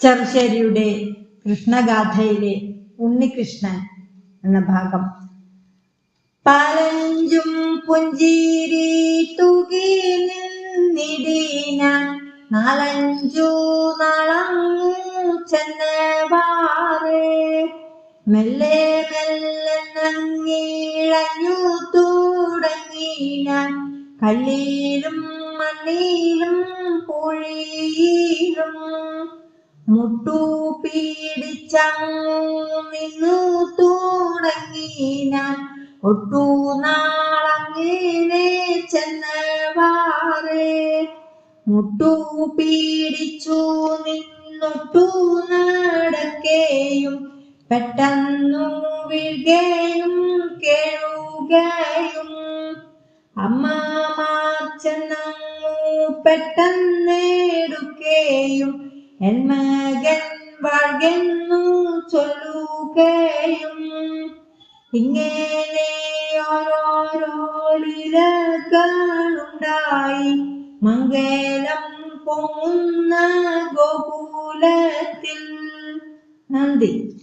ചെറുശ്ശേരിയുടെ കൃഷ്ണഗാഥയിലെ ഉണ്ണികൃഷ്ണൻ എന്ന ഭാഗം. പലഞ്ചും പുഞ്ചിരി തൂകി നാലഞ്ചു നളങ്ങു ചെന്നവാറേ. മെല്ലെ മെല്ലെ നങ്ങിളഞ്ഞു തുടങ്ങി കല്ലീലും കല്ലിലും മണ്ണിലും പൊഴിയിലും മുട്ടു തുടങ്ങി ഞാൻ ഒട്ടു നാളങ്ങനെ ചെന്നവാറേ. മുട്ടു പീഡിച്ചു നിന്നൊട്ടു നടക്കേയും പെട്ടെന്നു വീഴുകയും കേഴുകയും അമ്മ ചെന്നു പെട്ടെന്നെടുക്കുകയും എൻ മകൻ വാഴ്കെന്നു ചൊല്ലുകയും ഇങ്ങനെ ഓരോരോ ലീലകളുണ്ടായി മംഗലം പൊങ്ങുന്ന ഗോകുലത്തിൽ. നന്ദി.